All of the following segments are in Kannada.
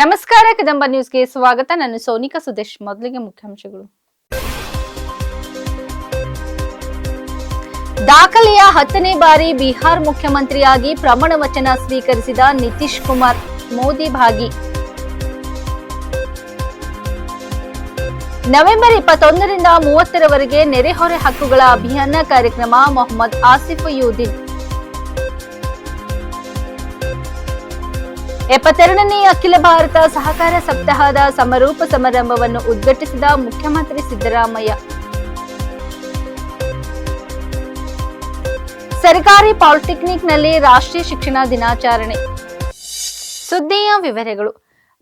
ನಮಸ್ಕಾರ, ಕದಂಬ ನ್ಯೂಸ್ಗೆ ಸ್ವಾಗತ. ನಾನು ಸೋನಿಕಾ ಸುದೇಶ್, ಮೊದಲಿಗೆ ಮುಖ್ಯಾಂಶಗಳು. ದಾಖಲೆಯ ಹತ್ತನೇ ಬಾರಿ ಬಿಹಾರ್ ಮುಖ್ಯಮಂತ್ರಿಯಾಗಿ ಪ್ರಮಾಣ ವಚನ ಸ್ವೀಕರಿಸಿದ ನಿತೀಶ್ ಕುಮಾರ್, ಮೋದಿ ಭಾಗಿ. ನವೆಂಬರ್ ಇಪ್ಪತ್ತೊಂದರಿಂದ ಮೂವತ್ತರವರೆಗೆ ನೆರೆಹೊರೆ ಹಕ್ಕುಗಳ ಅಭಿಯಾನ ಕಾರ್ಯಕ್ರಮ ಮೊಹಮ್ಮದ್ ಆಸಿಫ್ ಯೂದಿನ್ ಎಪ್ಪತ್ತೆರಡನೇ ಅಖಿಲ ಭಾರತ ಸಹಕಾರ ಸಪ್ತಾಹದ ಸಮಾರೋಪ ಸಮಾರಂಭವನ್ನು ಉದ್ಘಾಟಿಸಿದ ಮುಖ್ಯಮಂತ್ರಿ ಸಿದ್ದರಾಮಯ್ಯ. ಸರ್ಕಾರಿ ಪಾಲಿಟೆಕ್ನಿಕ್ನಲ್ಲಿ ರಾಷ್ಟ್ರೀಯ ಶಿಕ್ಷಣ ದಿನಾಚರಣೆ. ಸುದ್ದಿಯ ವಿವರಗಳು.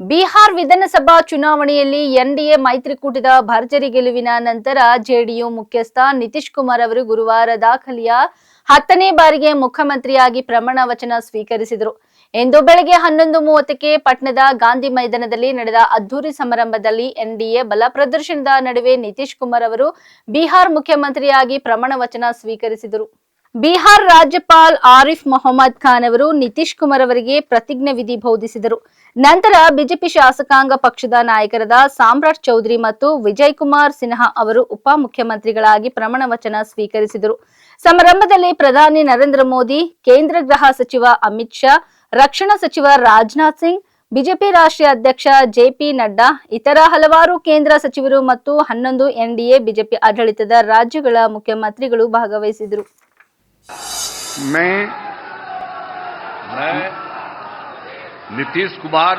ಬಿಹಾರ್ ವಿಧಾನಸಭಾ ಚುನಾವಣೆಯಲ್ಲಿ ಎನ್ಡಿಎ ಮೈತ್ರಿಕೂಟದ ಭರ್ಜರಿ ಗೆಲುವಿನ ನಂತರ ಜೆಡಿಯು ಮುಖ್ಯಸ್ಥ ನಿತೀಶ್ ಕುಮಾರ್ ಅವರು ಗುರುವಾರ ದಾಖಲೆಯ ಹತ್ತನೇ ಬಾರಿಗೆ ಮುಖ್ಯಮಂತ್ರಿಯಾಗಿ ಪ್ರಮಾಣ ವಚನ ಸ್ವೀಕರಿಸಿದರು. ಇಂದು ಬೆಳಗ್ಗೆ ಹನ್ನೊಂದು ಮೂವತ್ತಕ್ಕೆ ಪಟ್ನದ ಗಾಂಧಿ ಮೈದಾನದಲ್ಲಿ ನಡೆದ ಅದ್ದೂರಿ ಸಮಾರಂಭದಲ್ಲಿ ಎನ್ಡಿಎ ಬಲ ಪ್ರದರ್ಶನದ ನಡುವೆ ನಿತೀಶ್ ಕುಮಾರ್ ಅವರು ಬಿಹಾರ್ ಮುಖ್ಯಮಂತ್ರಿಯಾಗಿ ಪ್ರಮಾಣ ವಚನ ಸ್ವೀಕರಿಸಿದರು. ಬಿಹಾರ್ ರಾಜ್ಯಪಾಲ್ ಆರಿಫ್ ಮೊಹಮ್ಮದ್ ಖಾನ್ ಅವರು ನಿತೀಶ್ ಕುಮಾರ್ ಅವರಿಗೆ ಪ್ರತಿಜ್ಞೆ ವಿಧಿ ಬೋಧಿಸಿದರು. ನಂತರ ಬಿಜೆಪಿ ಶಾಸಕಾಂಗ ಪಕ್ಷದ ನಾಯಕರಾದ ಸಾಮ್ರಾಟ್ ಚೌಧರಿ ಮತ್ತು ವಿಜಯ್ ಕುಮಾರ್ ಸಿನ್ಹಾ ಅವರು ಉಪಮುಖ್ಯಮಂತ್ರಿಗಳಾಗಿ ಪ್ರಮಾಣ ವಚನ ಸ್ವೀಕರಿಸಿದರು. ಸಮಾರಂಭದಲ್ಲಿ ಪ್ರಧಾನಿ ನರೇಂದ್ರ ಮೋದಿ, ಕೇಂದ್ರ ಗೃಹ ಸಚಿವ ಅಮಿತ್ ಶಾ ರಕ್ಷಣಾ ಸಚಿವ ರಾಜನಾಥ್ ಸಿಂಗ್ ಬಿಜೆಪಿ ರಾಷ್ಟ್ರೀಯ ಅಧ್ಯಕ್ಷ ಜೆಪಿ ನಡ್ಡಾ ಇತರ ಹಲವಾರು ಕೇಂದ್ರ ಸಚಿವರು ಮತ್ತು ಹನ್ನೊಂದು ಎನ್ಡಿಎ ಬಿಜೆಪಿ ಆಡಳಿತದ ರಾಜ್ಯಗಳ ಮುಖ್ಯಮಂತ್ರಿಗಳು ಭಾಗವಹಿಸಿದರು मैं मैं नीतीश कुमार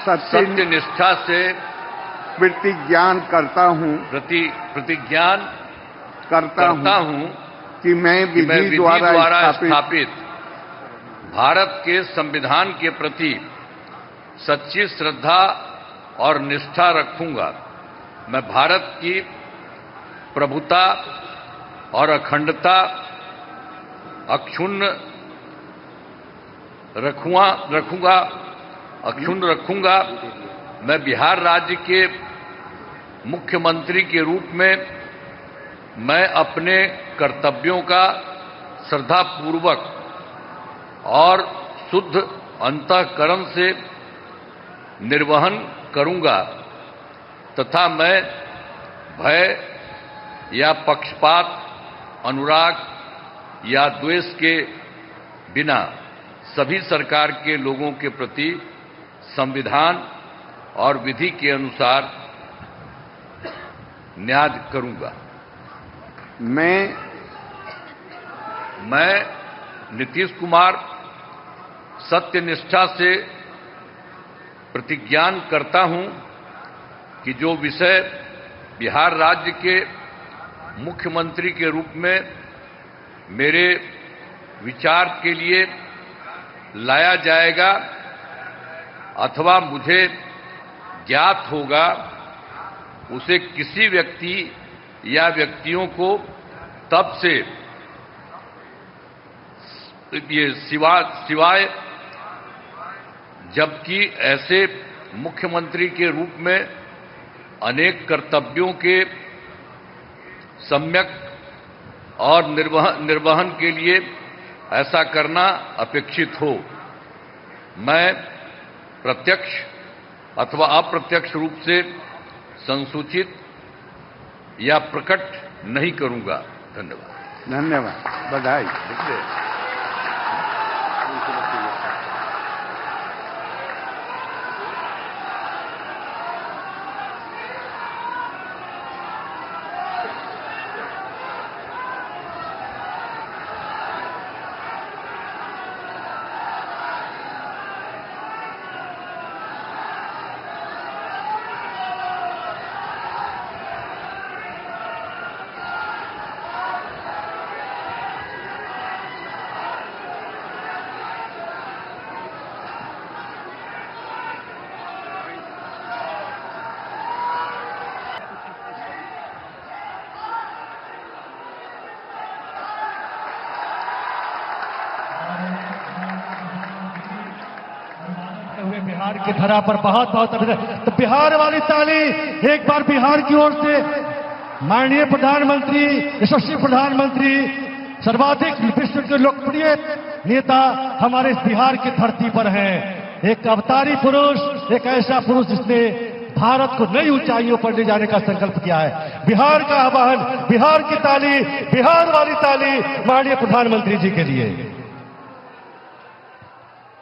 सत्य सत्य निष्ठा से प्रतिज्ञान करता हूं प्रति प्रतिज्ञान करता, करता हूं हूं कि मैं कि विधि मैं विधि द्वारा, द्वारा स्थापित स्थापित भारत के संविधान के प्रति सच्ची श्रद्धा और निष्ठा रखूँगा। मैं भारत की प्रभुता और अखंडता अक्षुण्ण रखूँगा रखूँगा, अक्षुण्ण रखूँगा। मैं बिहार राज्य के मुख्यमंत्री के रूप में मैं अपने कर्तव्यों का श्रद्धापूर्वक और शुद्ध अंतकरण से निर्वहन करूँगा तथा मैं भय या पक्षपात अनुराग या द्वेष के बिना सभी सरकार के लोगों के प्रति संविधान और विधि के अनुसार न्याय करूँगा। मैं मैं नीतीश कुमार सत्यनिष्ठा से प्रतिज्ञान करता हूँ कि जो विषय बिहार राज्य के मुख्यमंत्री के रूप में मेरे विचार के लिए लाया जाएगा अथवा मुझे ज्ञात होगा, उसे किसी व्यक्ति या व्यक्तियों को तब से ये सिवा, सिवाय, जबकि ऐसे मुख्यमंत्री के रूप में अनेक कर्तव्यों के सम्यक और निर्वहन निर्वहन के लिए ऐसा करना अपेक्षित हो। मैं प्रत्यक्ष अथवा अप्रत्यक्ष रूप से संसूचित या प्रकट नहीं करूँगा। धन्यवाद। धन्यवाद। बधाई। बिहार की धरा पर बहुत बहुत अभिनंदन तो बिहार वाली ताली एक बार बिहार की ओर से माननीय प्रधानमंत्री, यशस्वी प्रधानमंत्री, सर्वाधिक विश्व के लोकप्रिय नेता हमारे बिहार की धरती पर हैं। एक अवतारी पुरुष, एक ऐसा पुरुष जिसने भारत को नई ऊंचाइयों पर ले जाने का संकल्प किया है। बिहार का आह्वान बिहार की ताली, बिहार वाली ताली माननीय प्रधानमंत्री जी के लिए।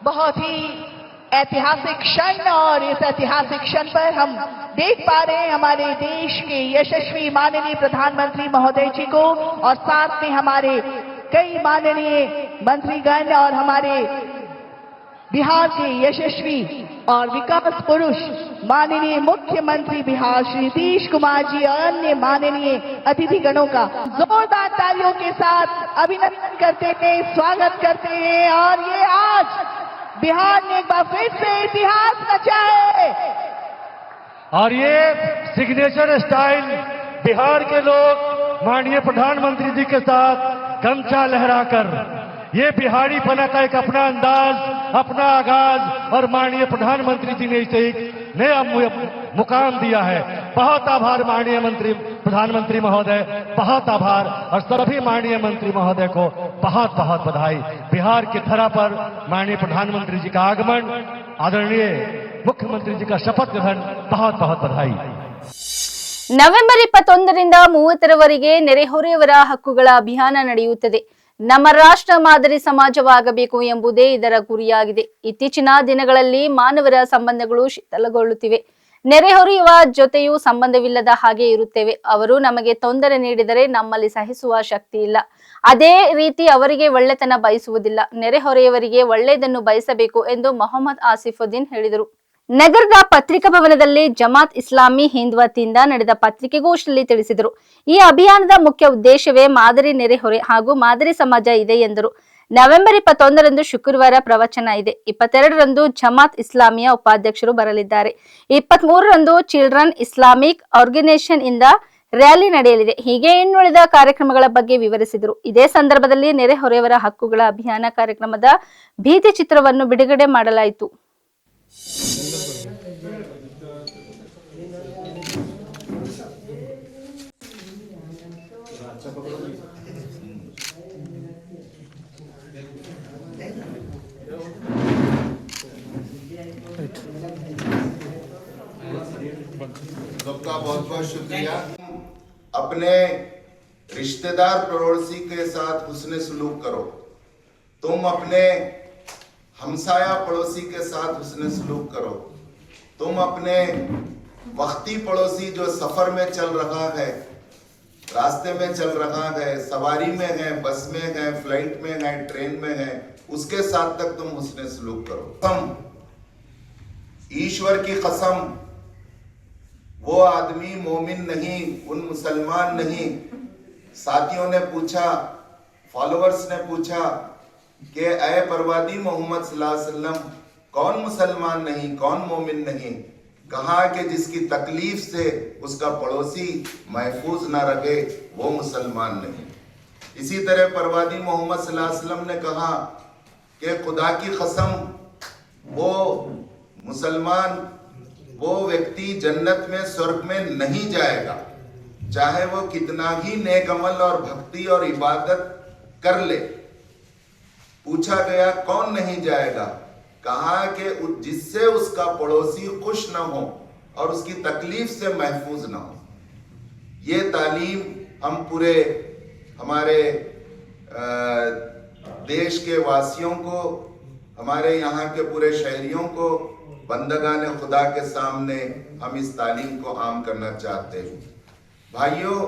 बहुत ही ऐतिहासिक क्षण और इस ऐतिहासिक क्षण पर हम देख पा रहे हैं हमारे देश के यशस्वी माननीय प्रधानमंत्री महोदय जी को और साथ में हमारे कई माननीय मंत्रीगण और हमारे बिहार के यशस्वी और विकास पुरुष माननीय मुख्यमंत्री बिहार श्री नीतीश कुमार जी और अन्य माननीय अतिथिगणों का जोरदार तालियों के साथ अभिनंदन करते हैं, स्वागत करते हैं और ये आज बिहार ने एक बार फिर से इतिहास रचा है और ये सिग्नेचर स्टाइल बिहार के लोग माननीय प्रधानमंत्री जी के साथ गमछा लहराकर, ये बिहारी पना का एक अपना अंदाज, अपना आगाज़ और माननीय प्रधानमंत्री जी ने इसे एक नया मुकाम दिया है। बहुत आभार माननीय मंत्री, प्रधानमंत्री महोदय, बहुत आभार। और सभी माननीय मंत्री महोदय को बहुत बहुत बधाई बिहार की धरा पर माननीय प्रधानमंत्री जी का आगमन आदरणीय मुख्यमंत्री जी का शपथ ग्रहण बहुत बहुत बधाई ನವೆಂಬರ್ ಇಪ್ಪತ್ತೊಂದರಿಂದ ಮೂವತ್ತರವರೆಗೆ ನೆರೆಹೊರೆಯವರ ಹಕ್ಕುಗಳ ಅಭಿಯಾನ ನಡೆಯುತ್ತದೆ ನಮ್ಮ ರಾಷ್ಟ್ರ ಮಾದರಿ ಸಮಾಜವಾಗಬೇಕು ಎಂಬುದೇ ಇದರ ಗುರಿಯಾಗಿದೆ ಇತ್ತೀಚಿನ ದಿನಗಳಲ್ಲಿ ಮಾನವರ ಸಂಬಂಧಗಳು ಶಿಥಿಲಗೊಳ್ಳುತ್ತಿವೆ ನೆರೆಹೊರೆಯುವ ಜೊತೆಯೂ ಸಂಬಂಧವಿಲ್ಲದ ಹಾಗೆ ಇರುತ್ತೇವೆ. ಅವರು ನಮಗೆ ತೊಂದರೆ ನೀಡಿದರೆ ನಮ್ಮಲ್ಲಿ ಸಹಿಸುವ ಶಕ್ತಿ ಇಲ್ಲ. ಅದೇ ರೀತಿ ಅವರಿಗೆ ಒಳ್ಳೆತನ ಬಯಸುವುದಿಲ್ಲ. ನೆರೆಹೊರೆಯವರಿಗೆ ಒಳ್ಳೆಯದನ್ನು ಬಯಸಬೇಕು ಎಂದು ಮೊಹಮ್ಮದ್ ಆಸಿಫುದ್ದೀನ್ ಹೇಳಿದರು. ನಗರದ ಪತ್ರಿಕಾ ಭವನದಲ್ಲಿ ಜಮಾತ್ ಇಸ್ಲಾಮಿ ಹಿಂದ್ ವತಿಯಿಂದ ನಡೆದ ಪತ್ರಿಕೆಗೋಷ್ಠಿಯಲ್ಲಿ ತಿಳಿಸಿದರು. ಈ ಅಭಿಯಾನದ ಮುಖ್ಯ ಉದ್ದೇಶವೇ ಮಾದರಿ ನೆರೆಹೊರೆ ಹಾಗೂ ಮಾದರಿ ಸಮಾಜ ಇದೆ ಎಂದರು. ನವೆಂಬರ್ ಇಪ್ಪತ್ತೊಂದರಂದು ಶುಕ್ರವಾರ ಪ್ರವಚನ ಇದೆ. ಇಪ್ಪತ್ತೆರಡರಂದು ಜಮಾತ್ ಇಸ್ಲಾಮಿಯ ಉಪಾಧ್ಯಕ್ಷರು ಬರಲಿದ್ದಾರೆ. ಇಪ್ಪತ್ತ್ ಮೂರರಂದು ಚಿಲ್ಡ್ರನ್ ಇಸ್ಲಾಮಿಕ್ ಆರ್ಗನೈಸೇಷನ್ ಇಂದ ರ್ಯಾಲಿ ನಡೆಯಲಿದೆ. ಹೀಗೆ ಇನ್ನುಳಿದ ಕಾರ್ಯಕ್ರಮಗಳ ಬಗ್ಗೆ ವಿವರಿಸಿದರು. ಇದೇ ಸಂದರ್ಭದಲ್ಲಿ ನೆರೆಹೊರೆಯವರ ಹಕ್ಕುಗಳ ಅಭಿಯಾನ ಕಾರ್ಯಕ್ರಮದ ಭೀತಿ ಚಿತ್ರವನ್ನು ಬಿಡುಗಡೆ ಮಾಡಲಾಯಿತು. सबका बहुत बहुत शुक्रिया। अपने रिश्तेदार पड़ोसी के साथ हुस्न सलूक करो। तुम अपने हमसाया पड़ोसी के साथ हुस्न सलूक करो। तुम अपने वक्ती पड़ोसी जो सफ़र में चल रहा है, रास्ते में चल रहा है, सवारी में है, बस में है, फ़्लाइट में है, ट्रेन में है, उसके साथ तक तुम हुस्न सलूक करो। कसम, ईश्वर की कसम वो आदमी मोमिन नहीं, उन मुसलमान नहीं। साथियों ने पूछा फॉलोअर्स ने पूछा कि अय परवादी मोहम्मद कौन मुसलमान नहीं, कौन मोमिन नहीं? कहा कि, जिसकी तकलीफ़ से उसका पड़ोसी महफूज ना रखे वो मुसलमान नहीं. इसी तरह परवादी मोहम्मद ने कहा कि, खुदा की कसम, वो मुसलमान वो व्यक्ति जन्नत में, स्वर्ग में नहीं जाएगा। चाहे वो कितना ही नेक अमल और भक्ति और इबादत कर ले। पूछा गया, कौन नहीं जाएगा? कहा कि जिससे उसका पड़ोसी खुश न हो और उसकी तकलीफ़ से महफूज न हो। ये तालीम हम पूरे, हमारे देश के वासियों को, हमारे यहाँ के पूरे शहरियों को बंदगान खुदा के सामने हम इस तालीम को आम करना चाहते हैं। भाइयों,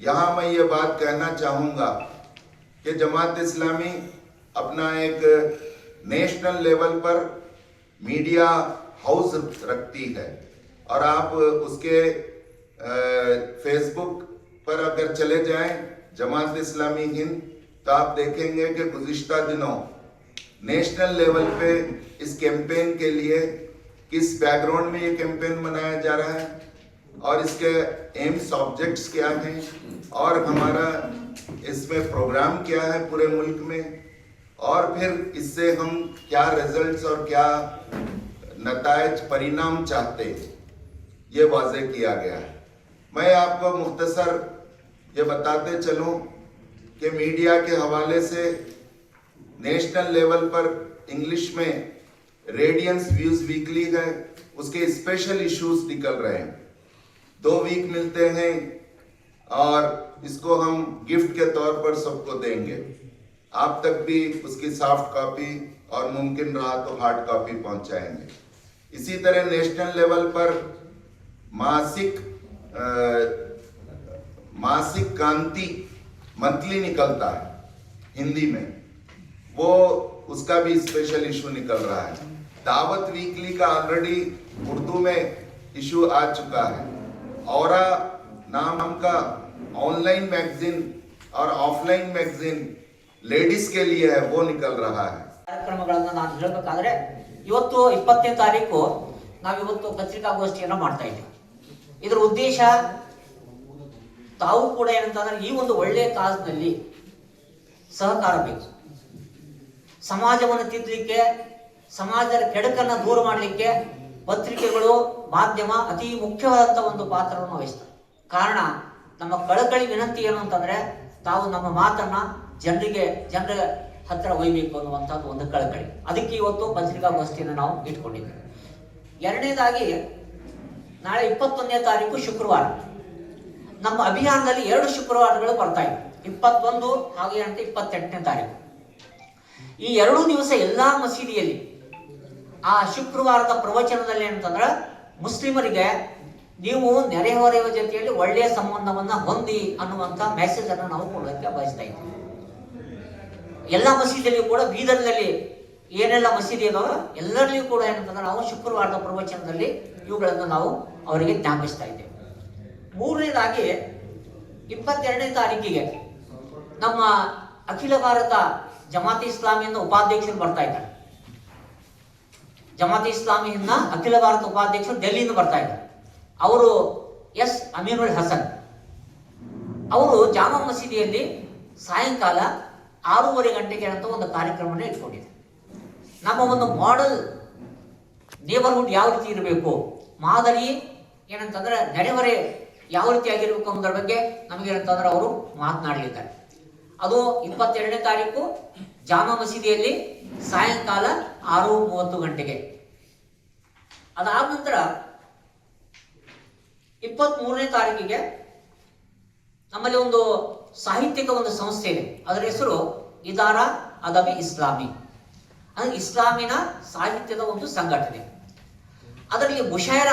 यहाँ मैं ये बात कहना चाहूँगा कि जमात इस्लामी अपना एक नेशनल लेवल पर मीडिया हाउस रखती है। और आप उसके फेसबुक पर अगर चले जाएँ, जमात इस्लामी हिंद तो आप देखेंगे कि गुज़िश्ता दिनों नेशनल लेवल पे इस कैंपेन के लिए किस बैकग्राउंड में ये कैंपेन मनाया जा रहा है और इसके एम्स ऑब्जेक्ट्स क्या हैं और हमारा इसमें प्रोग्राम क्या है पूरे मुल्क में और फिर इससे हम क्या रिजल्ट्स और क्या नतज परिणाम चाहते हैं, ये वाजे किया गया है। मैं आपको मुख्तसर ये बताते चलूँ कि मीडिया के हवाले से नेशनल लेवल पर इंग्लिश में रेडियंस व्यूज़ वीकली है उसके स्पेशल इश्यूज़ निकल रहे हैं। दो वीक मिलते हैं और इसको हम गिफ्ट के तौर पर सबको देंगे। आप तक भी उसकी सॉफ्ट कॉपी और मुमकिन रहा तो हार्ड कॉपी पहुंचाएँगे। इसी तरह नेशनल लेवल पर मासिक अ, मासिक क्रांति मंथली निकलता है हिंदी में। वो उसका भी स्पेशल इशू निकल रहा है दावत वीकली का ऑलरेडी उर्दू में इशू आ चुका है और नाम का ऑनलाइन मैगजीन और ऑफलाइन मैगजीन लेडीज के लिए है वो निकल रहा है ಕಾರ್ಯಕ್ರಮಗಳನ್ನ ನಾನು ಹೇಳಬೇಕಾದ್ರೆ ಇವತ್ತು ಇಪ್ಪತ್ತನೇ ತಾರೀಕು ನಾವಿವತ್ತು ಪತ್ರಿಕಾಗೋಷ್ಠಿಯನ್ನು ಮಾಡ್ತಾ ಇದ್ದೀವಿ ಇದರ ಉದ್ದೇಶ ತಾವು ಕೂಡ ಏನಂತಂದ್ರೆ ಈ ಒಂದು ಒಳ್ಳೆಯ ಕಾಲದಲ್ಲಿ ಸಹಕಾರ ಬೇಕು ಸಮಾಜವನ್ನು ತಿದ್ದಲಿಕ್ಕೆ, ಸಮಾಜದ ಕೆಡಕನ್ನು ದೂರ ಮಾಡಲಿಕ್ಕೆ ಪತ್ರಿಕೆಗಳು, ಮಾಧ್ಯಮ ಅತಿ ಮುಖ್ಯವಾದಂಥ ಒಂದು ಪಾತ್ರವನ್ನು ವಹಿಸ್ತವೆ ಕಾರಣ, ನಮ್ಮ ಕಳಕಳಿ ವಿನಂತಿ ಏನು ಅಂತಂದ್ರೆ, ತಾವು ನಮ್ಮ ಮಾತನ್ನ ಜನರಿಗೆ, ಜನರ ಹತ್ರ ಒಯ್ಯಬೇಕು ಅನ್ನುವಂಥದ್ದು ಒಂದು ಕಳಕಳಿ. ಅದಕ್ಕೆ ಇವತ್ತು ಪತ್ರಿಕಾಗೋಷ್ಠಿಯನ್ನು ನಾವು ಇಟ್ಕೊಂಡಿದ್ದೇವೆ. ಎರಡನೇದಾಗಿ, ನಾಳೆ ಇಪ್ಪತ್ತೊಂದನೇ ತಾರೀಕು ಶುಕ್ರವಾರ. ನಮ್ಮ ಅಭಿಯಾನದಲ್ಲಿ ಎರಡು ಶುಕ್ರವಾರಗಳು ಬರ್ತಾ ಇವೆ. ಇಪ್ಪತ್ತೊಂದು ಹಾಗೆ ಅಂತ ಇಪ್ಪತ್ತೆಂಟನೇ ತಾರೀಕು. ಈ ಎರಡೂ ದಿವಸ ಎಲ್ಲಾ ಮಸೀದಿಯಲ್ಲಿ, ಆ ಶುಕ್ರವಾರದ ಪ್ರವಚನದಲ್ಲಿ ಏನಂತಂದ್ರೆ ಮುಸ್ಲಿಮರಿಗೆ ನೀವು ನೆರೆಹೊರೆಯ ಜೊತೆಯಲ್ಲಿ ಒಳ್ಳೆಯ ಸಂಬಂಧವನ್ನ ಹೊಂದಿ ಅನ್ನುವಂತ ಮೆಸೇಜ್ ಅನ್ನು ನಾವು ಕೊಡೋದಕ್ಕೆ ಬಯಸ್ತಾ ಇದ್ದೀವಿ ಎಲ್ಲ ಮಸೀದಿಯಲ್ಲಿಯೂ ಕೂಡ ಬೀದರ್ನಲ್ಲಿ ಏನೆಲ್ಲ ಮಸೀದಿ ಇದಾವೆ ಎಲ್ಲರಲ್ಲಿಯೂ ಕೂಡ ಏನಂತಂದ್ರೆ ನಾವು ಶುಕ್ರವಾರದ ಪ್ರವಚನದಲ್ಲಿ ಇವುಗಳನ್ನು ನಾವು ಅವರಿಗೆ ಜ್ಞಾಪಿಸ್ತಾ ಇದ್ದೇವೆ. ಮೂರನೇದಾಗಿ, ಇಪ್ಪತ್ತೆರಡನೇ ತಾರೀಕಿಗೆ ನಮ್ಮ ಅಖಿಲ ಭಾರತ ಜಮಾತಿ ಇಸ್ಲಾಮಿಯಿಂದ ಉಪಾಧ್ಯಕ್ಷರು ಬರ್ತಾ ಇದ್ದಾರೆ. ಜಮಾತಿ ಇಸ್ಲಾಮಿಯಿಂದ ಅಖಿಲ ಭಾರತ ಉಪಾಧ್ಯಕ್ಷರು ಡೆಲ್ಲಿಯಿಂದ ಬರ್ತಾ ಇದ್ದಾರೆ. ಅವರು ಎಸ್ ಅಮೀರುಲ್ ಹಸನ್. ಅವರು ಜಾಮಾ ಮಸೀದಿಯಲ್ಲಿ ಸಾಯಂಕಾಲ ಆರೂವರೆ ಗಂಟೆಗೆ ಅಂತ ಒಂದು ಕಾರ್ಯಕ್ರಮವನ್ನು ಇಟ್ಕೊಂಡಿದೆ ನಮ್ಮ ಒಂದು ಮಾಡೆಲ್ ನೇಬರ್ಹುಡ್ ಯಾವ ರೀತಿ ಇರಬೇಕು? ಮಾದರಿ ಏನಂತಂದ್ರೆ ನೆರೆಹೊರೆ ಯಾವ ರೀತಿ ಆಗಿರ್ಬೇಕು ಅನ್ನೋದ್ರ ಬಗ್ಗೆ ನಮಗೇನಂತಂದ್ರೆ ಅವರು ಮಾತನಾಡಲಿದ್ದಾರೆ. ಅದು ಇಪ್ಪತ್ತೆರಡನೇ ತಾರೀಕು ಜಾಮಾ ಮಸೀದಿಯಲ್ಲಿ ಸಾಯಂಕಾಲ ಆರು ಮೂವತ್ತು ಗಂಟೆಗೆ. ಅದಾದ ನಂತರ ಇಪ್ಪತ್ತ್ ಮೂರನೇ ತಾರೀಕಿಗೆ ನಮ್ಮಲ್ಲಿ ಒಂದು ಸಾಹಿತ್ಯಿಕ ಒಂದು ಸಂಸ್ಥೆ ಇದೆ. ಅದರ ಹೆಸರು ಇದಾರ ಅದಬಿ ಇಸ್ಲಾಮಿ. ಅಂದ್ರೆ ಇಸ್ಲಾಮಿನ ಸಾಹಿತ್ಯದ ಒಂದು ಸಂಘಟನೆ. ಅದರಲ್ಲಿ ಮುಷಾಯರ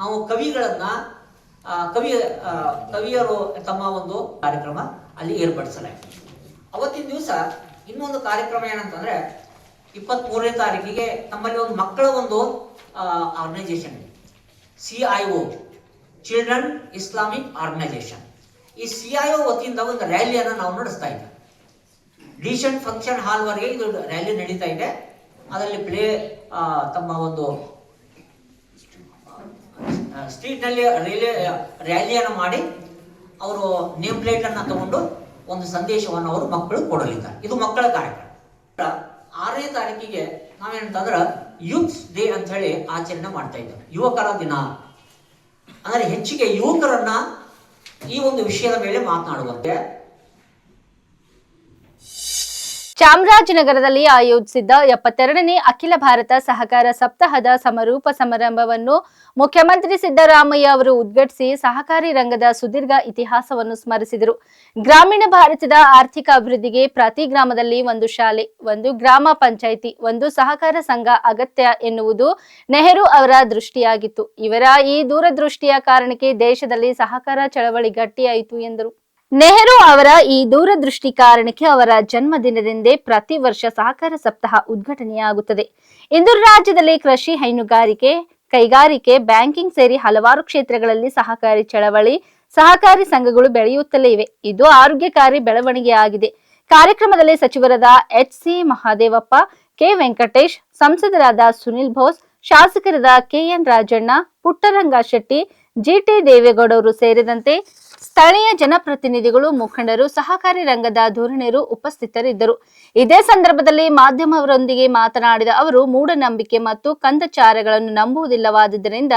ನಾವು ಕವಿಗಳನ್ನ ಕವಿ ಕವಿಯರು ತಮ್ಮ ಒಂದು ಕಾರ್ಯಕ್ರಮ. ಅಲ್ಲಿ ಏರ್ಪಡಿಸಲಾಯಿತು. ಅವತ್ತಿನ ದಿವಸ ಇನ್ನೊಂದು ಕಾರ್ಯಕ್ರಮ ಏನಂತಂದ್ರೆ ಇಪ್ಪತ್ತ್ ಮೂರನೇ ತಾರೀಕಿಗೆ ನಮ್ಮಲ್ಲಿ ಒಂದು ಮಕ್ಕಳ ಒಂದು organisation C I O children Islamic organisation ಈ ಸಿ ಐ ಒ ವತಿಯಿಂದ ಒಂದು ರ್ಯಾಲಿಯನ್ನು ನಾವು ನಡೆಸ್ತಾ ಇದ್ದೆ ಡಿಸೆಂಟ್ ಫಂಕ್ಷನ್ ಹಾಲ್ವರೆಗೆ ಇದು ರ್ಯಾಲಿ ನಡೀತಾ ಇದೆ. ಅದರಲ್ಲಿ ಪ್ಲೇ ತಮ್ಮ ಒಂದು ಸ್ಟ್ರೀಟ್ನಲ್ಲಿ ರ್ಯಾಲಿಯನ್ನು ಮಾಡಿ ಅವರು ನೇಮ್ ಪ್ಲೇಟ್ ಅನ್ನ ತಗೊಂಡು ಒಂದು ಸಂದೇಶವನ್ನು ಅವರು ಮಕ್ಕಳು ಕೊಡಲಿದ್ದಾರೆ. ಇದು ಮಕ್ಕಳ ಕಾರ್ಯಕ್ರಮ. ಆರನೇ ತಾರೀಕಿಗೆ ನಾವೇನಂತಂದ್ರೆ ಯೂತ್ಸ್ ಡೇ ಅಂತ ಹೇಳಿ ಆಚರಣೆ ಮಾಡ್ತಾ ಇದ್ದೇವೆ. ಯುವಕರ ದಿನ. ಅಂದರೆ ಹೆಚ್ಚಿಗೆ ಯುವಕರನ್ನ ಈ ಒಂದು ವಿಷಯದ ಮೇಲೆ ಮಾತನಾಡುವಂತೆ ಚಾಮರಾಜನಗರದಲ್ಲಿ ಆಯೋಜಿಸಿದ್ದ ಎಪ್ಪತ್ತೆರಡನೇ ಅಖಿಲ ಭಾರತ ಸಹಕಾರ ಸಪ್ತಾಹದ ಸಮಾರೋಪ ಸಮಾರಂಭವನ್ನು ಮುಖ್ಯಮಂತ್ರಿ ಸಿದ್ದರಾಮಯ್ಯ ಅವರು ಉದ್ಘಾಟಿಸಿ ಸಹಕಾರಿ ರಂಗದ ಸುದೀರ್ಘ ಇತಿಹಾಸವನ್ನು ಸ್ಮರಿಸಿದರು. ಗ್ರಾಮೀಣ ಭಾರತದ ಆರ್ಥಿಕ ಅಭಿವೃದ್ಧಿಗೆ ಪ್ರತಿ ಗ್ರಾಮದಲ್ಲಿ ಒಂದು ಶಾಲೆ, ಒಂದು ಗ್ರಾಮ ಪಂಚಾಯಿತಿ, ಒಂದು ಸಹಕಾರ ಸಂಘ ಅಗತ್ಯ ಎನ್ನುವುದು ನೆಹರು ಅವರ ದೃಷ್ಟಿಯಾಗಿತ್ತು. ಇವರ ಈ ದೂರದೃಷ್ಟಿಯ ಕಾರಣಕ್ಕೆ ದೇಶದಲ್ಲಿ ಸಹಕಾರ ಚಳವಳಿ ಗಟ್ಟಿಯಾಯಿತು ಎಂದರು. ನೆಹರು ಅವರ ಈ ದೂರದೃಷ್ಟಿ ಕಾರಣಕ್ಕೆ ಅವರ ಜನ್ಮದಿನದಿಂದೇ ಪ್ರತಿ ವರ್ಷ ಸಹಕಾರ ಸಪ್ತಾಹ ಉದ್ಘಾಟನೆಯಾಗುತ್ತದೆ. ಇಂದು ರಾಜ್ಯದಲ್ಲಿ ಕೃಷಿ ಹೈನುಗಾರಿಕೆ, ಕೈಗಾರಿಕೆ, ಬ್ಯಾಂಕಿಂಗ್ ಸೇರಿ ಹಲವಾರು ಕ್ಷೇತ್ರಗಳಲ್ಲಿ ಸಹಕಾರಿ ಚಳವಳಿ, ಸಹಕಾರಿ ಸಂಘಗಳು ಬೆಳೆಯುತ್ತಲೇ ಇವೆ. ಇದು ಆರೋಗ್ಯಕಾರಿ ಬೆಳವಣಿಗೆಯಾಗಿದೆ. ಕಾರ್ಯಕ್ರಮದಲ್ಲಿ ಸಚಿವರಾದ H C Mahadevappa, K Venkatesh, ಸಂಸದರಾದ ಸುನಿಲ್ ಬೋಸ್, ಶಾಸಕರಾದ ಕೆಎನ್ ರಾಜಣ್ಣ, ಪುಟ್ಟರಂಗ ಶೆಟ್ಟಿ ಜಿಟಿ ದೇವೇಗೌಡರು ಸೇರಿದಂತೆ ಸ್ಥಳೀಯ ಜನಪ್ರತಿನಿಧಿಗಳು, ಮುಖಂಡರು, ಸಹಕಾರಿ ರಂಗದ ಧೋರಣೆಯರು ಉಪಸ್ಥಿತರಿದ್ದರು. ಇದೇ ಸಂದರ್ಭದಲ್ಲಿ ಮಾಧ್ಯಮವರೊಂದಿಗೆ ಮಾತನಾಡಿದ ಅವರು, ಮೂಢನಂಬಿಕೆ ಮತ್ತು ಕಂದಚಾರಗಳನ್ನು ನಂಬುವುದಿಲ್ಲವಾದ್ದರಿಂದ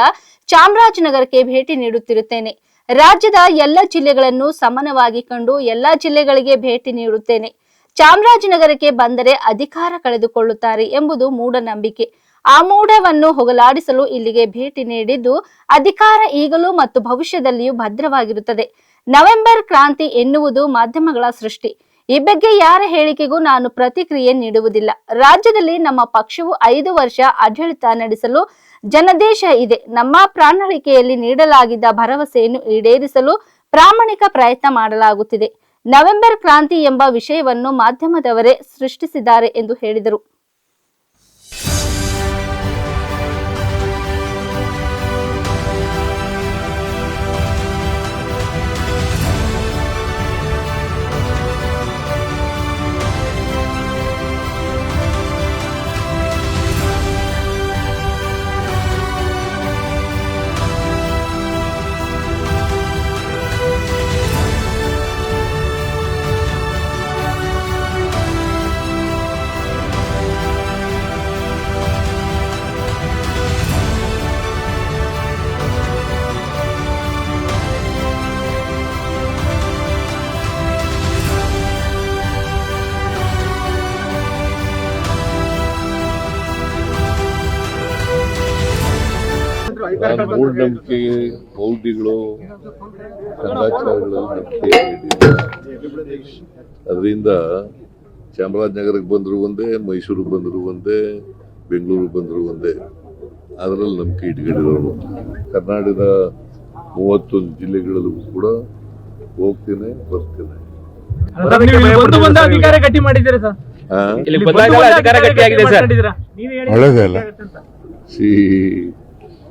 ಚಾಮರಾಜನಗರಕ್ಕೆ ಭೇಟಿ ನೀಡುತ್ತಿರುತ್ತೇನೆ. ರಾಜ್ಯದ ಎಲ್ಲ ಜಿಲ್ಲೆಗಳನ್ನು ಸಮನವಾಗಿ ಕಂಡು ಎಲ್ಲ ಜಿಲ್ಲೆಗಳಿಗೆ ಭೇಟಿ ನೀಡುತ್ತೇನೆ. ಚಾಮರಾಜನಗರಕ್ಕೆ ಬಂದರೆ ಅಧಿಕಾರ ಕಳೆದುಕೊಳ್ಳುತ್ತಾರೆ ಎಂಬುದು ಮೂಢನಂಬಿಕೆ. ಆ ಮೂಢವನ್ನು ಹೋಗಲಾಡಿಸಲು ಇಲ್ಲಿಗೆ ಭೇಟಿ ನೀಡಿದ್ದು ಅಧಿಕಾರ ಈಗಲೂ ಮತ್ತು ಭವಿಷ್ಯದಲ್ಲಿಯೂ ಭದ್ರವಾಗಿರುತ್ತದೆ. ನವೆಂಬರ್ ಕ್ರಾಂತಿ ಎನ್ನುವುದು ಮಾಧ್ಯಮಗಳ ಸೃಷ್ಟಿ. ಈ ಬಗ್ಗೆ ಯಾರ ಹೇಳಿಕೆಗೂ ನಾನು ಪ್ರತಿಕ್ರಿಯೆ ನೀಡುವುದಿಲ್ಲ. ರಾಜ್ಯದಲ್ಲಿ ನಮ್ಮ ಪಕ್ಷವು ಐದು ವರ್ಷ ಆಡಳಿತ ನಡೆಸಲು ಜನದೇಶ ಇದೆ. ನಮ್ಮ ಪ್ರಣಾಳಿಕೆಯಲ್ಲಿ ನೀಡಲಾಗಿದ್ದ ಭರವಸೆಯನ್ನು ಈಡೇರಿಸಲು ಪ್ರಾಮಾಣಿಕ ಪ್ರಯತ್ನ ಮಾಡಲಾಗುತ್ತಿದೆ. ನವೆಂಬರ್ ಕ್ರಾಂತಿ ಎಂಬ ವಿಷಯವನ್ನು ಮಾಧ್ಯಮದವರೇ ಸೃಷ್ಟಿಸಿದ್ದಾರೆ ಎಂದು ಹೇಳಿದರು. ನಾನು ಮೂಢನಂಬಿಕೆ ಮೌಢ್ಯಗಳು ಕಂದಾಚಾರಗಳು ನಂಬಿಕೆ. ಅದರಿಂದ ಚಾಮರಾಜನಗರಕ್ಕೆ ಬಂದರೂ ಒಂದೇ ಮೈಸೂರಿಗೆ ಬಂದರೂ ಒಂದೇ ಬೆಂಗಳೂರಿಗೆ ಬಂದರೂ ಒಂದೇ. ಅದರಲ್ಲಿ ನಂಬಿಕೆ ಇಟ್ಕೊಂಡಿರೋರು. ಕರ್ನಾಟಕದ ಮೂವತ್ತೊಂದು ಜಿಲ್ಲೆಗಳಲ್ಲೂ ಕೂಡ ಹೋಗ್ತೇನೆ ಬರ್ತೇನೆ. ಬಂದು ಬಂದು ಅಧಿಕಾರ ಗಟ್ಟಿ ಮಾಡಿದ್ದೀರಾ ಸರ್? ಆ? ಇಲ್ಲಿ ಬಂದಾಗೆಲ್ಲ ಅಧಿಕಾರ ಗಟ್ಟಿ ಆಗಿದೆ ಸರ್. ಒಳ್ಳೇದಲ್ಲ ಸಿ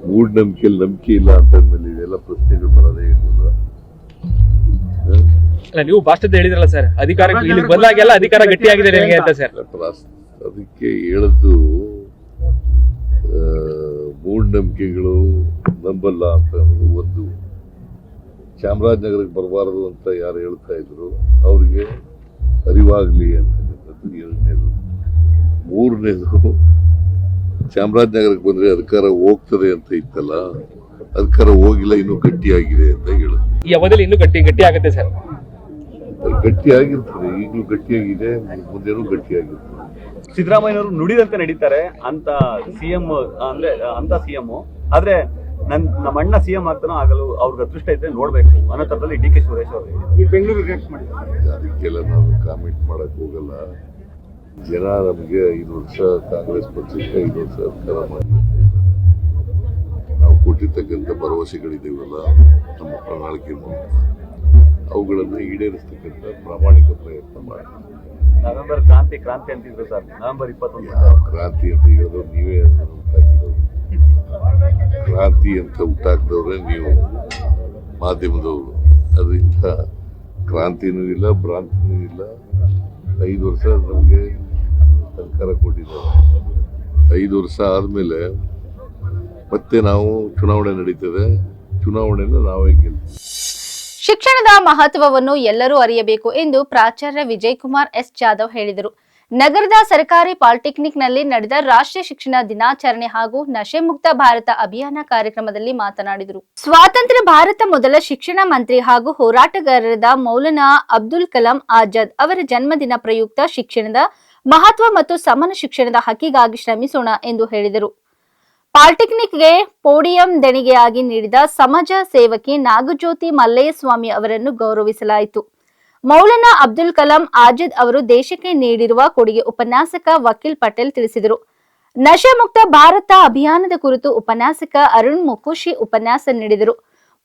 ಮೂಢನಂಬಿಕೆಯಲ್ಲಿ ನಂಬಿಕೆ ಇಲ್ಲ ಅಂತಂದ್ಮೇಲೆ ಇದೆಲ್ಲ ಪ್ರಶ್ನೆಗಳು ಬರೋದೇ ಇರಲಿಲ್ಲ ಅಲ್ಲ ನೀವು ಭಾಷಣದ ಹೇಳಿದ್ರಲ್ಲ ಸರ್ ಅಧಿಕಾರ ಇಲ್ಲಿ ಬಂದಾಗೆಲ್ಲ ಅಧಿಕಾರ ಗಟ್ಟಿಯಾಗಿದೆ ನಿಮಗೆ ಅಂತ ಸರ್. ಅದಕ್ಕೆ ಹೇಳದ್ದು ಮೂಢನಂಬಿಕೆಗಳು ನಂಬಲ್ಲ ಅಂತ ಒಂದು. ಚಾಮರಾಜನಗರಕ್ಕೆ ಬರಬಾರದು ಅಂತ ಯಾರು ಹೇಳ್ತಾ ಇದ್ರು ಅವ್ರಿಗೆ ಅರಿವಾಗಲಿ ಅಂತಕ್ಕಂಥದ್ದು ಎರಡನೇದು. ಮೂರನೇದು ಚಾಮರಾಜನಗರಕ್ಕೆ ಬಂದ್ರೆ ಅಧಿಕಾರ ಹೋಗ್ತದೆ ಅಂತ ಇತ್ತಲ್ಲ ಅಧಿಕಾರ ಹೋಗಿಲ್ಲ ಇನ್ನೂ ಗಟ್ಟಿಯಾಗಿದೆ ಅಂತ ಹೇಳುದು ಈ ಅವಧಿಯಲ್ಲಿ ಇನ್ನೂ ಗಟ್ಟಿ ಗಟ್ಟಿ ಆಗುತ್ತೆ ಸರ್ ಗಟ್ಟಿಯಾಗಿರ್ತದೆ ಈಗಲೂ ಗಟ್ಟಿಯಾಗಿದೆ ಮುಂದೆನೂ ಗಟ್ಟಿಯಾಗಿರ್ತದೆ. ಸಿದ್ದರಾಮಯ್ಯನವರು ನುಡಿದಂತೆ ನಡೀತಾರೆ ಅಂತ ಸಿಎಂ ಅಂದ್ರೆ ಅಂತ ಸಿಎಂ. ಆದ್ರೆ ನನ್ ನಮ್ಮ ಅಣ್ಣ ಸಿಎಂ ಆಗ್ತಾನೋ ಆಗಲು ಅವ್ರಿಗೆ ಅದೃಷ್ಟ ಇದ್ರೆ ನೋಡ್ಬೇಕು. ಅನ್ನೋ ತರದಲ್ಲಿ ಡಿ ಕೆ ಸುರೇಶ್ ಅವರು ಈ ಬೆಂಗಳೂರು ಅದಕ್ಕೆಲ್ಲ ನಾನು ಕಾಮೆಂಟ್ ಮಾಡಕ್ ಹೋಗಲ್ಲ. ಜನ ನಮಗೆ ಐದು ವರ್ಷ ಕಾಂಗ್ರೆಸ್ ಪಕ್ಷಕ್ಕೆ ಐದು ವರ್ಷ ಅಧಿಕಾರ ಮಾಡಿ. ನಾವು ಕೊಟ್ಟಿರ್ತಕ್ಕಂಥ ಭರವಸೆಗಳಿದೆಯಲ್ಲ ನಮ್ಮ ಪ್ರಣಾಳಿಕೆ ಮೂಲಕ. ಅವುಗಳನ್ನು ಈಡೇರಿಸ್ತಕ್ಕಂಥ ಪ್ರಾಮಾಣಿಕ ಪ್ರಯತ್ನ ಮಾಡಿ. ನವೆಂಬರ್ ಕ್ರಾಂತಿ ಕ್ರಾಂತಿ ಅಂತಿದ್ರು ಸರ್. ನವೆಂಬರ್ ಇಪ್ಪತ್ತೊಂದು ಕ್ರಾಂತಿ ಅಂತ ಹೇಳೋದು ನೀವೇ ಕ್ರಾಂತಿ ಅಂತ ಉಂಟಾಗ್ದವ್ರೆ ನೀವು ಮಾಧ್ಯಮದವರು. ಅದರಿಂದ ಕ್ರಾಂತಿನೂ ಇಲ್ಲ ಭ್ರಾಂತಿನೂ ಇಲ್ಲ. ಐದು ವರ್ಷ ನಮಗೆ ಸರ್ಕಾರ ಕೊಟ್ಟಿದ್ದಾರೆ. ಐದು ವರ್ಷ ಆದಮೇಲೆ ಮತ್ತೆ ನಾವು ಚುನಾವಣೆ ನಡೀತದೆ. ಚುನಾವಣೆ ನಾವೇ ಗೆಲ್ತೀವಿ. ಶಿಕ್ಷಣದ ಮಹತ್ವವನ್ನು ಎಲ್ಲರೂ ಅರಿಯಬೇಕು ಎಂದು ಪ್ರಾಚಾರ್ಯ ವಿಜಯ್ ಕುಮಾರ್ ಎಸ್ ಜಾಧವ್ ಹೇಳಿದರು. ನಗರದ ಸರ್ಕಾರಿ ಪಾಲಿಟೆಕ್ನಿಕ್ನಲ್ಲಿ ನಡೆದ ರಾಷ್ಟ್ರೀಯ ಶಿಕ್ಷಣ ದಿನಾಚರಣೆ ಹಾಗೂ ನಶೆ ಮುಕ್ತ ಭಾರತ ಅಭಿಯಾನ ಕಾರ್ಯಕ್ರಮದಲ್ಲಿ ಮಾತನಾಡಿದರು. ಸ್ವಾತಂತ್ರ್ಯ ಭಾರತ ಮೊದಲ ಶಿಕ್ಷಣ ಮಂತ್ರಿ ಹಾಗೂ ಹೋರಾಟಗಾರರಾದ ಮೌಲನಾ ಅಬ್ದುಲ್ ಕಲಾಂ ಆಜಾದ್ ಅವರ ಜನ್ಮದಿನ ಪ್ರಯುಕ್ತ ಶಿಕ್ಷಣದ ಮಹತ್ವ ಮತ್ತು ಸಮಾನ ಶಿಕ್ಷಣದ ಹಕ್ಕಿಗಾಗಿ ಶ್ರಮಿಸೋಣ ಎಂದು ಹೇಳಿದರು. ಪಾಲಿಟೆಕ್ನಿಕ್ಗೆ ಪೋಡಿಯಂ ದೇಣಿಗೆಯಾಗಿ ನೀಡಿದ ಸಮಾಜ ಸೇವಕಿ ನಾಗಜ್ಯೋತಿ ಮಲ್ಲಯ್ಯಸ್ವಾಮಿ ಅವರನ್ನು ಗೌರವಿಸಲಾಯಿತು. ಮೌಲಾನಾ ಅಬ್ದುಲ್ ಕಲಾಂ ಆಜಾದ್ ಅವರು ದೇಶಕ್ಕೆ ನೀಡಿರುವ ಕೊಡುಗೆ ಉಪನ್ಯಾಸಕ ವಕೀಲ್ ಪಟೇಲ್ ತಿಳಿಸಿದರು. ನಶೆ ಮುಕ್ತ ಭಾರತ ಅಭಿಯಾನದ ಕುರಿತು ಉಪನ್ಯಾಸಕ ಅರುಣ್ ಮುಖುಶಿ ಉಪನ್ಯಾಸ ನೀಡಿದರು.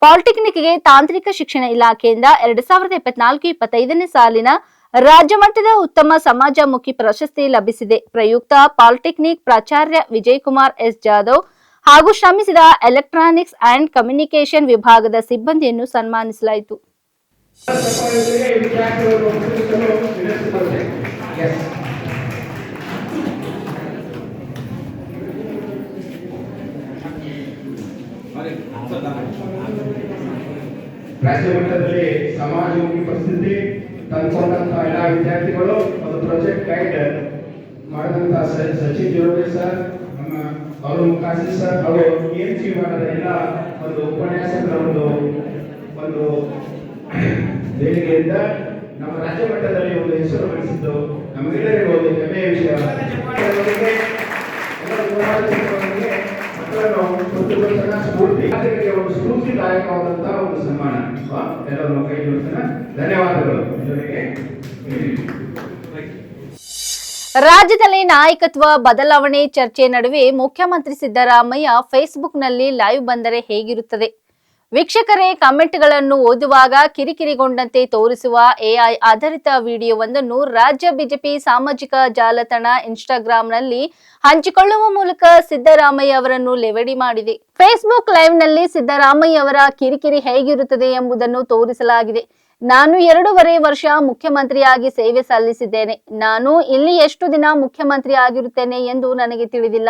ಪಾಲಿಟೆಕ್ನಿಕ್ಗೆ ತಾಂತ್ರಿಕ ಶಿಕ್ಷಣ ಇಲಾಖೆಯಿಂದ ಎರಡ್ ಸಾವಿರದ ಇಪ್ಪತ್ನಾಲ್ಕು ಇಪ್ಪತ್ತೈದನೇ ಸಾಲಿನ ರಾಜ್ಯ ಮಟ್ಟದ ಉತ್ತಮ ಸಮಾಜಮುಖಿ ಪ್ರಶಸ್ತಿ ಲಭಿಸಿದೆ. ಪ್ರಯುಕ್ತ ಪಾಲಿಟೆಕ್ನಿಕ್ ಪ್ರಾಚಾರ್ಯ ವಿಜಯ್ ಕುಮಾರ್ ಎಸ್ ಜಾಧವ್ ಹಾಗೂ ಶ್ರಮಿಸಿದ ಎಲೆಕ್ಟ್ರಾನಿಕ್ಸ್ ಅಂಡ್ ಕಮ್ಯುನಿಕೇಶನ್ ವಿಭಾಗದ ಸಿಬ್ಬಂದಿಯನ್ನು ಸನ್ಮಾನಿಸಲಾಯಿತು. ರಾಜ್ಯ ಮಟ್ಟದಲ್ಲಿ ಸಮಾಜಮುಖಿ ಪರಿಸ್ಥಿತಿ ತಂದುಕೊಂಡಂತಹ ಎಲ್ಲ ವಿದ್ಯಾರ್ಥಿಗಳು ಒಂದು ಪ್ರಾಜೆಕ್ಟ್ ಗೈಡ್ ಮಾಡಿದಂತಹ ಸಚಿನ್ ಜೋರ್ಗೆ ಸರ್, ನಮ್ಮ ಅವರು ಮುಖಾಸಿ ಸರ್ ಅವರು ಎನ್ ಸಿ ಮಾಡಿದ ಎಲ್ಲ ಒಂದು ಉಪನ್ಯಾಸಕರ ಒಂದು ಒಂದು ದೇಣಿಗೆಯಿಂದ ನಮ್ಮ ರಾಜ್ಯ ಮಟ್ಟದಲ್ಲಿ ಒಂದು ಹೆಸರು ಗಳಿಸಿದ್ದು ನಮಗೆಲ್ಲರಿಗೂ ಒಂದು ಹೆಮ್ಮೆಯ ವಿಷಯ. ಮಕ್ಕಳನ್ನು ಪ್ರತಿಭಟನಾ ಸ್ಫೂರ್ತಿ ಅದಕ್ಕೆ ಒಂದು ಸ್ಫೂರ್ತಿದಾಯಕವಾದಂತಹ ಒಂದು ಸನ್ಮಾನ. ಅಲ್ವಾ? ಎಲ್ಲರೂ ಕೈ ಜೋಡಿಸೋಣ. ಧನ್ಯವಾದಗಳು. ಎಲ್ಲರಿಗೆ ರಾಜ್ಯದಲ್ಲಿ ನಾಯಕತ್ವ ಬದಲಾವಣೆ ಚರ್ಚೆ ನಡುವೆ ಮುಖ್ಯಮಂತ್ರಿ ಸಿದ್ದರಾಮಯ್ಯ ಫೇಸ್ಬುಕ್ನಲ್ಲಿ ಲೈವ್ ಬಂದರೆ ಹೇಗಿರುತ್ತದೆ? ವೀಕ್ಷಕರೇ, ಕಮೆಂಟ್ಗಳನ್ನು ಓದುವಾಗ ಕಿರಿಕಿರಿಗೊಂಡಂತೆ ತೋರಿಸುವ ಎಐ ಆಧಾರಿತ ವಿಡಿಯೋವೊಂದನ್ನು ರಾಜ್ಯ ಬಿಜೆಪಿ ಸಾಮಾಜಿಕ ಜಾಲತಾಣ ಇನ್ಸ್ಟಾಗ್ರಾಂನಲ್ಲಿ ಹಂಚಿಕೊಳ್ಳುವ ಮೂಲಕ ಸಿದ್ದರಾಮಯ್ಯ ಅವರನ್ನು ಲೆವಡಿ ಮಾಡಿದೆ. ಫೇಸ್ಬುಕ್ ಲೈವ್ನಲ್ಲಿ ಸಿದ್ದರಾಮಯ್ಯ ಅವರ ಕಿರಿಕಿರಿ ಹೇಗಿರುತ್ತದೆ ಎಂಬುದನ್ನು ತೋರಿಸಲಾಗಿದೆ. ನಾನು ಎರಡೂವರೆ ವರ್ಷ ಮುಖ್ಯಮಂತ್ರಿಯಾಗಿ ಸೇವೆ ಸಲ್ಲಿಸಿದ್ದೇನೆ. ನಾನು ಇಲ್ಲಿ ಎಷ್ಟು ದಿನ ಮುಖ್ಯಮಂತ್ರಿ ಆಗಿರುತ್ತೇನೆ ಎಂದು ನನಗೆ ತಿಳಿದಿಲ್ಲ.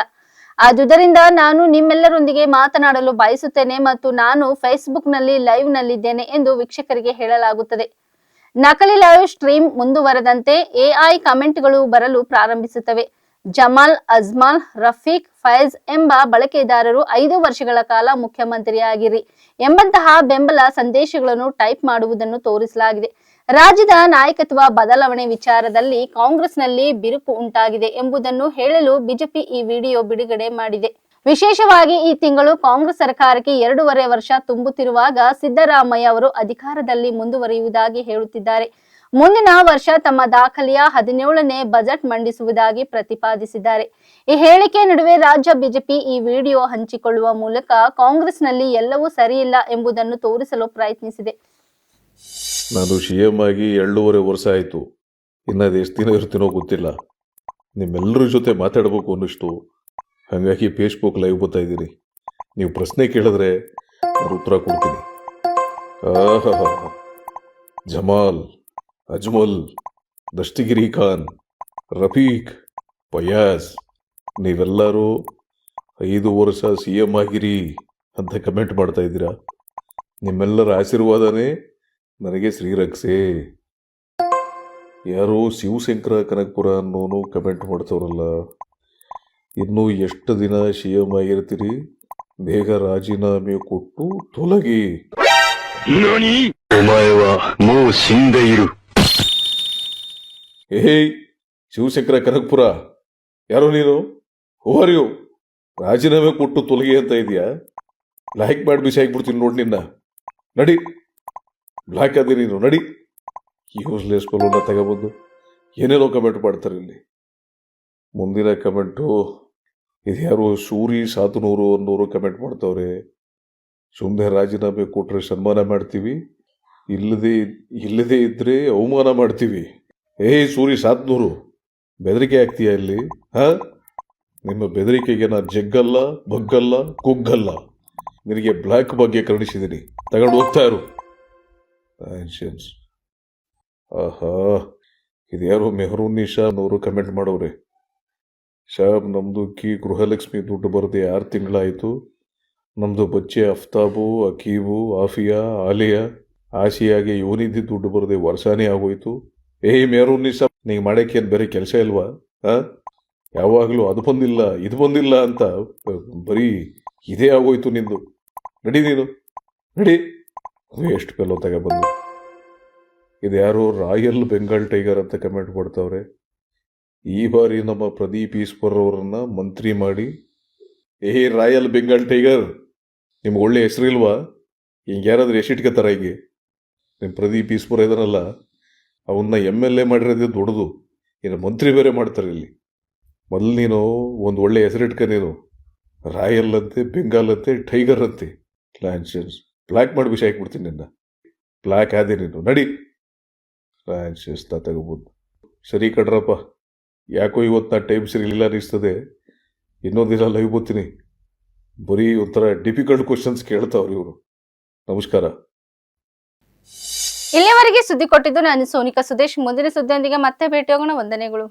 ಆದುದರಿಂದ ನಾನು ನಿಮ್ಮೆಲ್ಲರೊಂದಿಗೆ ಮಾತನಾಡಲು ಬಯಸುತ್ತೇನೆ ಮತ್ತು ನಾನು ಫೇಸ್ಬುಕ್ನಲ್ಲಿ ಲೈವ್ ನಲ್ಲಿದ್ದೇನೆ ಎಂದು ವೀಕ್ಷಕರಿಗೆ ಹೇಳಲಾಗುತ್ತದೆ. ನಕಲಿ ಲೈವ್ ಸ್ಟ್ರೀಮ್ ಮುಂದುವರೆದಂತೆ ಎಐ ಕಮೆಂಟ್ಗಳು ಬರಲು ಪ್ರಾರಂಭಿಸುತ್ತವೆ. ಜಮಾಲ್, ಅಜ್ಮಾಲ್, ರಫೀಕ್, ಫೈಜ್ ಎಂಬ ಬಳಕೆದಾರರು ಐದು ವರ್ಷಗಳ ಕಾಲ ಮುಖ್ಯಮಂತ್ರಿಯಾಗಿರಿ ಎಂಬಂತಹ ಬೆಂಬಲ ಸಂದೇಶಗಳನ್ನು ಟೈಪ್ ಮಾಡುವುದನ್ನು ತೋರಿಸಲಾಗಿದೆ. ರಾಜ್ಯದ ನಾಯಕತ್ವ ಬದಲಾವಣೆ ವಿಚಾರದಲ್ಲಿ ಕಾಂಗ್ರೆಸ್ನಲ್ಲಿ ಬಿರುಕು ಉಂಟಾಗಿದೆ ಎಂಬುದನ್ನು ಹೇಳಲು ಬಿಜೆಪಿ ಈ ವಿಡಿಯೋ ಬಿಡುಗಡೆ ಮಾಡಿದೆ. ವಿಶೇಷವಾಗಿ ಈ ತಿಂಗಳು ಕಾಂಗ್ರೆಸ್ ಸರ್ಕಾರಕ್ಕೆ ಎರಡೂವರೆ ವರ್ಷ ತುಂಬುತ್ತಿರುವಾಗ ಸಿದ್ದರಾಮಯ್ಯ ಅವರು ಅಧಿಕಾರದಲ್ಲಿ ಮುಂದುವರಿಯುವುದಾಗಿ ಹೇಳುತ್ತಿದ್ದಾರೆ. ಮುಂದಿನ ವರ್ಷ ತಮ್ಮ ದಾಖಲೆಯ ಹದಿನೇಳನೇ ಬಜೆಟ್ ಮಂಡಿಸುವುದಾಗಿ ಪ್ರತಿಪಾದಿಸಿದ್ದಾರೆ. ಈ ಹೇಳಿಕೆ ನಡುವೆ ರಾಜ್ಯ ಬಿಜೆಪಿ ಈ ವಿಡಿಯೋ ಹಂಚಿಕೊಳ್ಳುವ ಮೂಲಕ ಕಾಂಗ್ರೆಸ್ನಲ್ಲಿ ಎಲ್ಲವೂ ಸರಿಯಿಲ್ಲ ಎಂಬುದನ್ನು ತೋರಿಸಲು ಪ್ರಯತ್ನಿಸಿದೆ. ನಾನು ಸಿ ಎಂ ಆಗಿ ಎರಡೂವರೆ ವರ್ಷ ಆಯಿತು. ಇನ್ನು ಎಷ್ಟು ದಿನ ಇರ್ತೀನೋ ಗೊತ್ತಿಲ್ಲ. ನಿಮ್ಮೆಲ್ಲರ ಜೊತೆ ಮಾತಾಡಬೇಕು ಅನ್ನಿಸ್ತು. ಹಾಗಾಗಿ ಫೇಸ್ಬುಕ್ ಲೈವ್ ಬರ್ತಾ ಇದ್ದೀನಿ. ನೀವು ಪ್ರಶ್ನೆ ಕೇಳಿದ್ರೆ ನಾನು ಉತ್ತರ ಕೊಡ್ತೀನಿ. ಆಹಾ ಜಮಾಲ್, ಅಜ್ಮಲ್, ದಷ್ಟಗಿರಿ ಖಾನ್, ರಫೀಕ್ ಪಯಾಸ್ ನೀವೆಲ್ಲರೂ ಐದು ವರ್ಷ ಸಿ ಎಂ ಆಗಿರಿ ಅಂತ ಕಮೆಂಟ್ ಮಾಡ್ತಾ ಇದ್ದೀರಾ. ನಿಮ್ಮೆಲ್ಲರ ಆಶೀರ್ವಾದನೇ ನನಗೆ ಶ್ರೀರಕ್ಷೆ. ಯಾರೋ ಶಿವಶಂಕರ ಕನಕಪುರ ಅನ್ನೋನು ಕಮೆಂಟ್ ಮಾಡ್ತವ್ರಲ್ಲ. ಇನ್ನೂ ಎಷ್ಟು ದಿನ ಸಿ ಎಂ ಆಗಿರ್ತೀರಿ ಬೇಗ ರಾಜೀನಾಮೆ ಕೊಟ್ಟು ತೊಲಗಿ. ಏಯ್ ಶಿವಶಂಕರ ಕನಕಪುರ. ಯಾರೋ ನೀನು? ಆರ್ ಯು ರಾಜೀನಾಮೆ ಕೊಟ್ಟು ತೊಲಗಿ ಅಂತ ಇದೆಯಾ ಲೈಕ್ ಮಾಡಿ ಬಿಸಿ ಹಾಕ್ಬಿಡ್ತೀನಿ ನೋಡಿ ನಿನ್ನ. ನಡಿ. ಬ್ಲಾಕ್ ಅದೇ ನೀನು ನಡಿ. ಯೂಸ್ಲೆಸ್ ಫಲೋನ ತಗೊಬಂದು ಏನೇನೋ ಕಮೆಂಟ್ ಮಾಡ್ತಾರೆ ಇಲ್ಲಿ. ಮುಂದಿನ ಕಮೆಂಟು ಇದು ಯಾರು? ಸೂರಿ ಸಾತನೂರು ಅನ್ನೋರು ಕಮೆಂಟ್ ಮಾಡ್ತಾವ್ರೆ. ಸುಮ್ಮನೆ ರಾಜೀನಾಮೆ ಕೊಟ್ಟರೆ ಸನ್ಮಾನ ಮಾಡ್ತೀವಿ. ಇಲ್ಲದೆ ಇಲ್ಲದೆ ಇದ್ದರೆ ಅವಮಾನ ಮಾಡ್ತೀವಿ. ಏಯ್ ಸೂರಿ ಸಾತ್ನೂರು, ಬೆದರಿಕೆ ಆಗ್ತೀಯಾ ಇಲ್ಲಿ? ಹಾಂ? ನಿಮ್ಮ ಬೆದರಿಕೆಗೆ ನಾನು ಜಗ್ಗಲ್ಲ, ಬಗ್ಗಲ್ಲ, ಕುಗ್ಗಲ್ಲ. ನಿನಗೆ ಬ್ಲ್ಯಾಕ್ ಬಗ್ಗೆ ಕರುಣಿಸಿದ್ದೀನಿ ತಗೊಂಡು ಹೋಗ್ತಾ ಇರು. ಆನ್ಷನ್ಸ್ ಆಹಾ ಇದು ಯಾರು ಮೆಹರೂನ್ ನಿಶಾ ಅವರು ಕಮೆಂಟ್ ಮಾಡೋರೆ. ಶಾಬ್ ನಮ್ಮದು ಕಿ ಗೃಹಲಕ್ಷ್ಮಿ ದುಡ್ಡು ಬರದೆ ಆರು ತಿಂಗಳಾಯಿತು. ನಮ್ಮದು ಬಚ್ಚೆ ಅಫ್ತಾಬು, ಅಕೀಬು, ಆಫಿಯಾ, ಆಲಿಯಾ ಆಸಿಯಾಗೆ ಇವನಿದ್ದು ದುಡ್ಡು ಬರದೆ ವರ್ಷಾನೇ ಆಗೋಯ್ತು. ಏಯ್ ಮೆಹರೂನ್ ನಿಶಾ ನೀವು ಮಾಡೋಕ್ಕೆ ಏನು ಬೇರೆ ಕೆಲಸ ಇಲ್ವಾ? ಹಾಂ ಯಾವಾಗಲೂ ಅದು ಬಂದಿಲ್ಲ, ಇದು ಬಂದಿಲ್ಲ ಅಂತ, ಬರೀ ಇದೇ ಆಗೋಯ್ತು ನಿಂದು. ನಡಿ ನೀನು, ನಡಿ. ಎಷ್ಟು ಪೆಲ್ಲೋ ತಗೊಬಂದು ಇದು ಯಾರು ರಾಯಲ್ ಬೆಂಗಾಲ್ ಟೈಗರ್ ಅಂತ ಕಮೆಂಟ್ ಮಾಡ್ತಾವ್ರೆ ಈ ಬಾರಿ ನಮ್ಮ ಪ್ರದೀಪ್ ಈಶ್ವರ್ ಅವರನ್ನ ಮಂತ್ರಿ ಮಾಡಿ, ಏ ರಾಯಲ್ ಬೆಂಗಾಲ್ ಟೈಗರ್, ನಿಮ್ಗೆ ಒಳ್ಳೆ ಹೆಸರಿಲ್ವಾ? ಹಿಂಗೆ ಯಾರಾದ್ರೂ ಎಷ್ಟಿಟ್ಕೋತಾರ ಹೀಗೆ? ನಿಮ್ಮ ಪ್ರದೀಪ್ ಈಶ್ವರ್ ಇದನ್ನಲ್ಲ ಅವನ್ನ ಎಂ ಎಲ್ ಎ ಮಾಡಿರೋದು ದೊಡ್ಡದು. ಇನ್ನು ಮಂತ್ರಿ ಬೇರೆ ಮಾಡ್ತಾರೆ ಇಲ್ಲಿ. ಮೊದಲು ನೀನು ಒಂದು ಒಳ್ಳೆ ಹೆಸರಿಟ್ಕ ನೀನು. ರಾಯಲ್ ಅಂತೆ, ಬೆಂಗಾಲ್ ಅಂತೆ, ಟೈಗರ್ ಅಂತೆ. ಲಾನ್ಷನ್ಸ್ ಬ್ಲ್ಯಾಕ್ ಮಾಡಿ ವಿಷಯ ಹಾಕ್ಬಿಡ್ತೀನಿ ನಿನ್ನ. ಬ್ಲ್ಯಾಕ್ ಆದೆ ನೀನು. ನಡಿ. ಲಾನ್ಷನ್ಸ್ ತಾ ತಗೋಬೋದು. ಸರಿ ಕಡ್ರಪ್ಪ ಯಾಕೋ ಇವತ್ತು ನಾ ಟೈಮ್ ಸಿಗಲಿಲ್ಲ ಅನ್ನಿಸ್ತದೆ. ಇನ್ನೊಂದು ದಿನ ಲೈವ್ ಬೋತೀನಿ ಬರೀ ಒಂಥರ ಡಿಫಿಕಲ್ಟ್ ಕ್ವಶನ್ಸ್ ಕೇಳ್ತಾವ್ರಿ ಇವರು. ನಮಸ್ಕಾರ. ಇಲ್ಲಿಯವರೆಗೆ ಸುದ್ದಿ ಕೊಟ್ಟಿದ್ದು ನಾನು ಸೋನಿಕಾ ಸುದೇಶ್. ಮುಂದಿನ ಸುದ್ದಿಯೊಂದಿಗೆ ಮತ್ತೆ ಭೇಟಿಯಾಗೋಣ. ವಂದನೆಗಳು.